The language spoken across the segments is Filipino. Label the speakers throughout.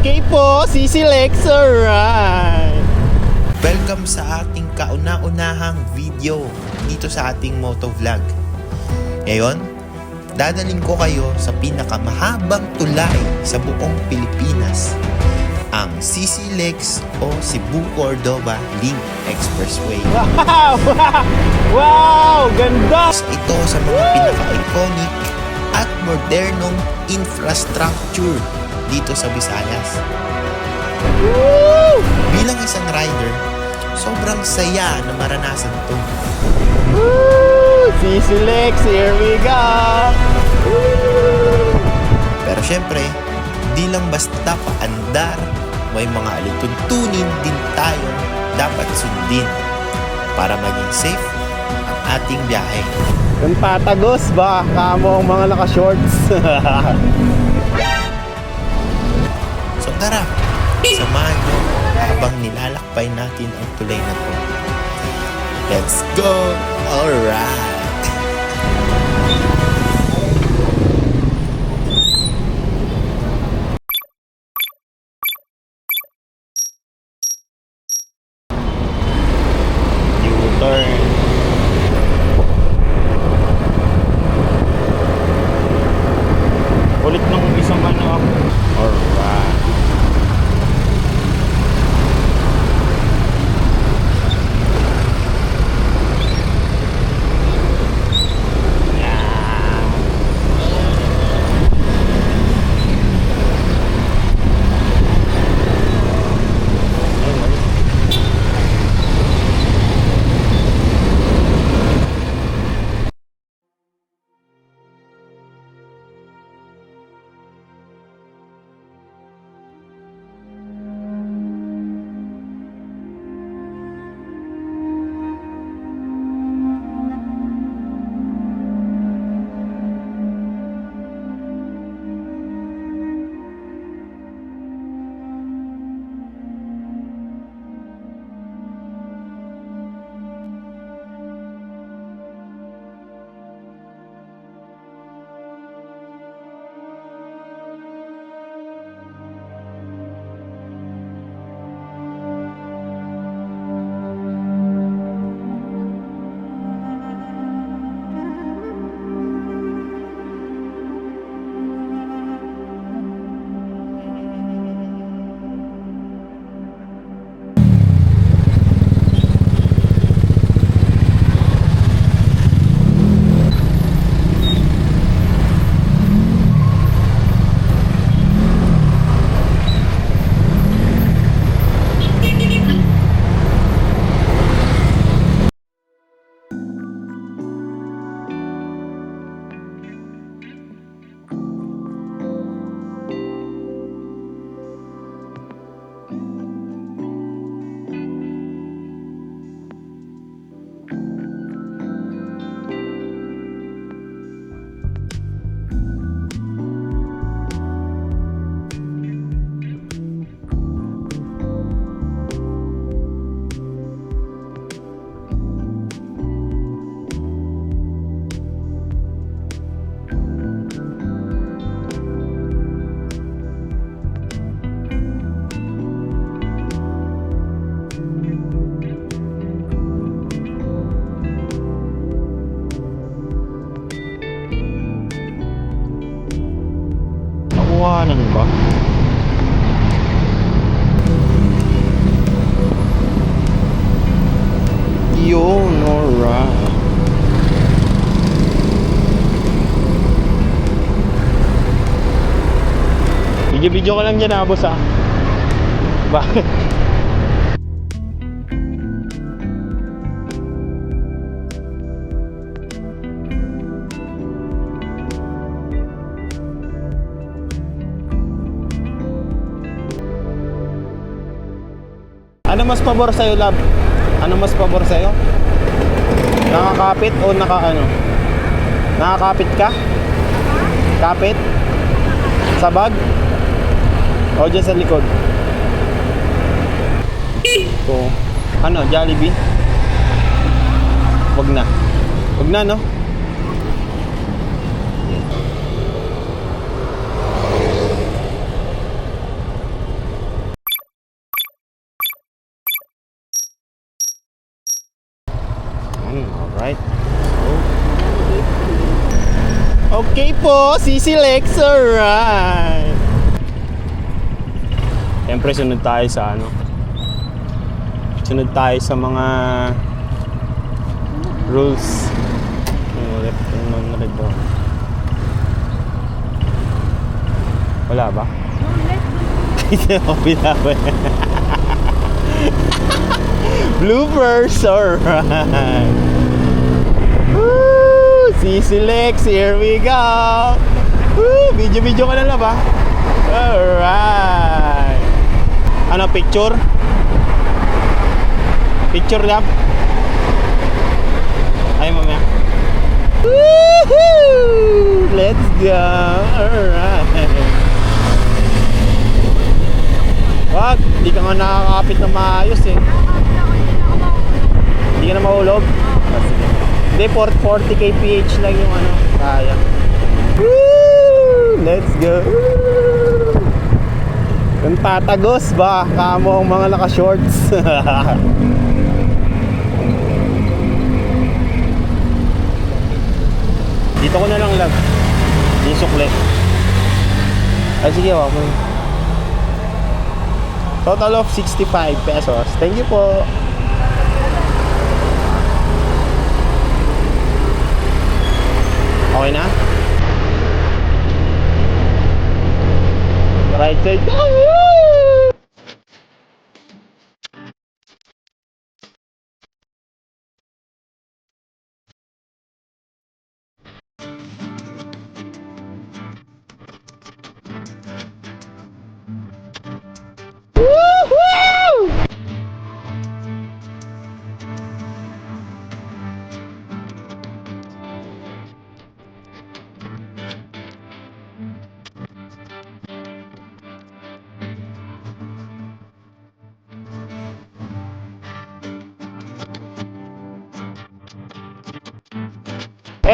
Speaker 1: Okay po, Sisi Lex, alright.
Speaker 2: Welcome sa ating kauna-unahang video dito sa ating motovlog. Ngayon, dadaling ko kayo sa pinakamahabang tulay sa buong Pilipinas, ang CC Lex o Cebu Cordova Link Expressway.
Speaker 1: Wow! Wow! Ganda!
Speaker 2: Isa ito sa mga pinaka-iconic at modernong infrastructure dito sa Visayas.
Speaker 1: Woo!
Speaker 2: Bilang isang rider, sobrang saya na maranasan ito.
Speaker 1: Woo! Sisi Lex, here we go! Woo!
Speaker 2: Pero syempre, di lang basta paandar, may mga alituntunin din tayong dapat sundin para maging safe ang ating biyahe.
Speaker 1: Kung tatagos ba, kamo ang mga naka-shorts.
Speaker 2: Tara, samahan nyo habang nilalakbay natin ang tulay na to. Let's go! Alright!
Speaker 1: Nakuhanan ba? Yun, alright. Video-video ko lang dyan ah, boss ah. Bakit? mas pabor sa'yo, love? Ano mas pabor sa'yo? Nakakapit o naka ano? Nakakapit ka? Kapit? Sa bag? O dyan sa likod? Ito. Ano, Jollibee? Wag na. Wag na, no? Okay po, CC Lex, alright. Siyempre, sunod tayo sa ano. Sunod tayo sa mga rules. Yung left and non-red daw. Wala ba? Hindi ako binawi. Bloopers, alright. Woo! CC Lex, here we go! Woo! Video-video ka na lang ba? Alright! Ano, picture? Picture lang? Ay, mamaya. Woohoo! Let's go! Alright! Wag, hindi ka nga nakakapit na maayos eh. Hindi ka na mahulog? Ah, sige. Hindi, 40 kph lang yung ano. Kaya. Let's go! Yung tatagos ba? Kamo ang mga naka-shorts. Dito ko na lang lag. Yung sukle. Ay, sige, wag mo. Total of 65 pesos. Thank you po. Okay na? Right side.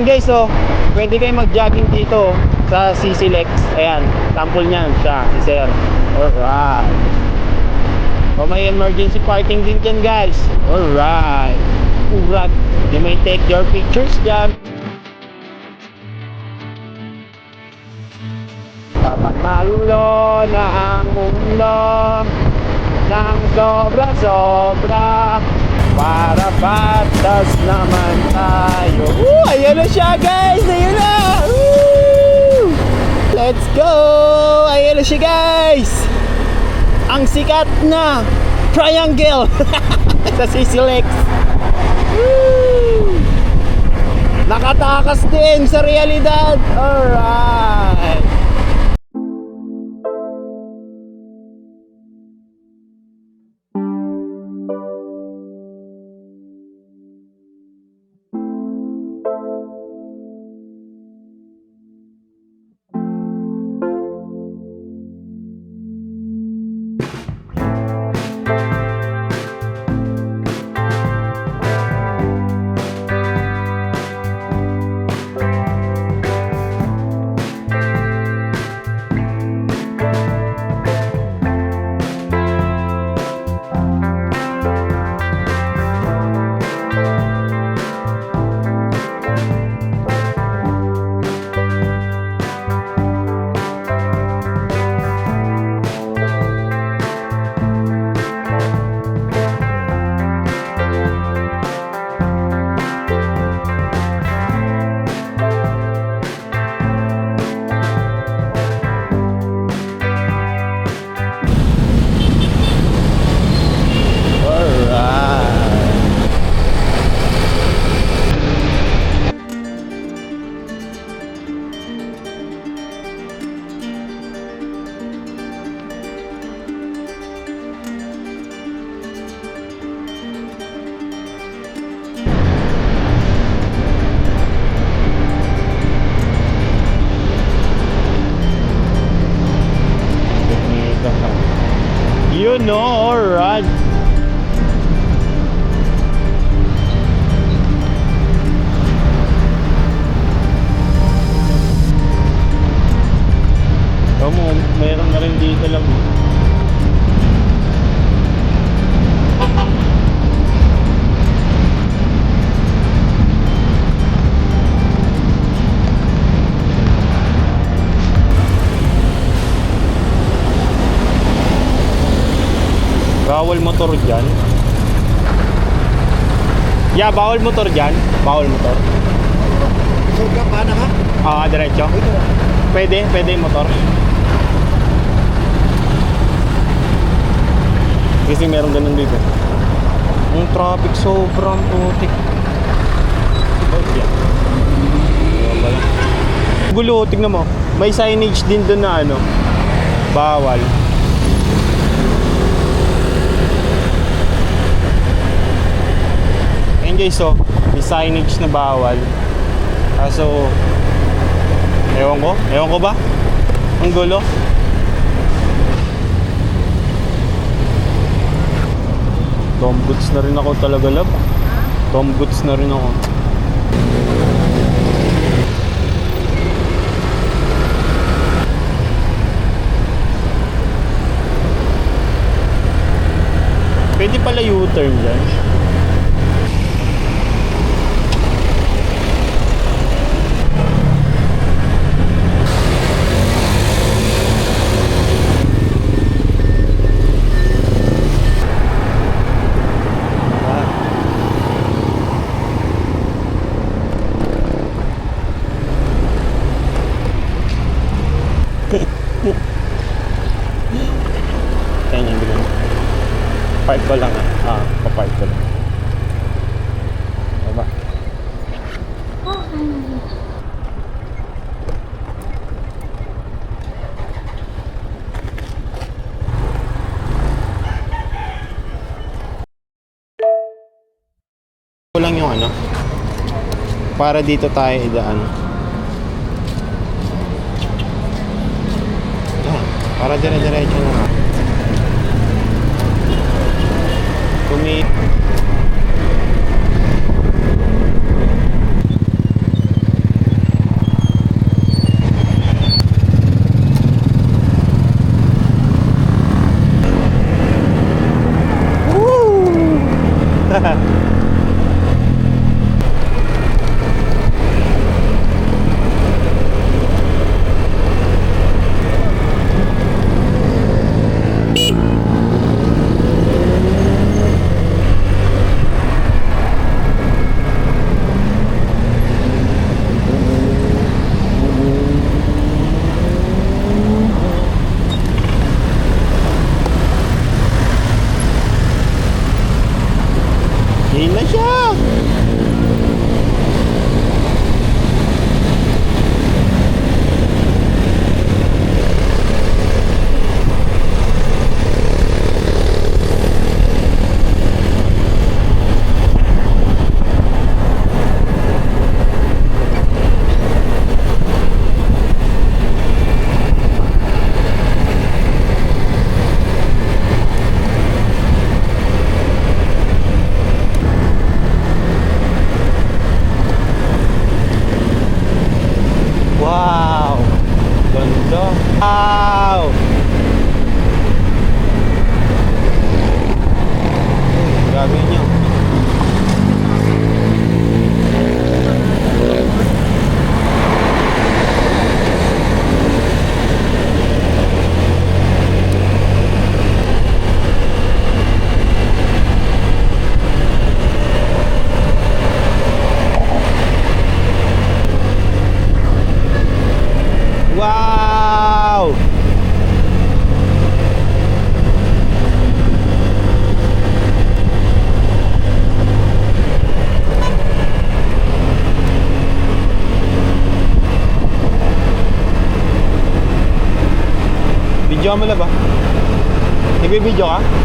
Speaker 1: Ayan guys, so pwede kayo mag-jogging dito sa CC Lex. Ayan, sample niyan siya, si Sir. Alright. O may emergency parking din dyan guys. Alright. Urat. You may take your pictures dyan. Papatalo na ang mundo ng sobra-sobra para patas naman tayo. Woo! Ayan na siya guys! Ayan na! Woo! Let's go! Ayan na siya guys! Ang sikat na triangle sa Sisilex. Nakatakas din sa realidad. Alright! Yeah, bawal motor dyan. Bawal motor.
Speaker 3: So, ka, paano ka?
Speaker 1: Ah, diretso.
Speaker 3: Ito na.
Speaker 1: Pwede, pwede motor. Kasi meron ganun dito. Ang traffic sobrang putik. Oh, yeah. Gulo, tignan mo. May signage din doon na ano. Bawal. Guys, so, may signage na bawal. Kaso, ewan ko, ewan ko ba? Ang gulo. Tom Goods na rin ako talaga, lab. Tom Goods na rin ako. Pwede pala U-turn dyan. Kaya niya bilhin. Park ko lang ah. Ah, papark ko lang. Diba? Ito lang yung ano. Para dito tayo idaan. Yan. Para dire-diretso na. Kumi... Video mo na ba? Nagbe-video ka?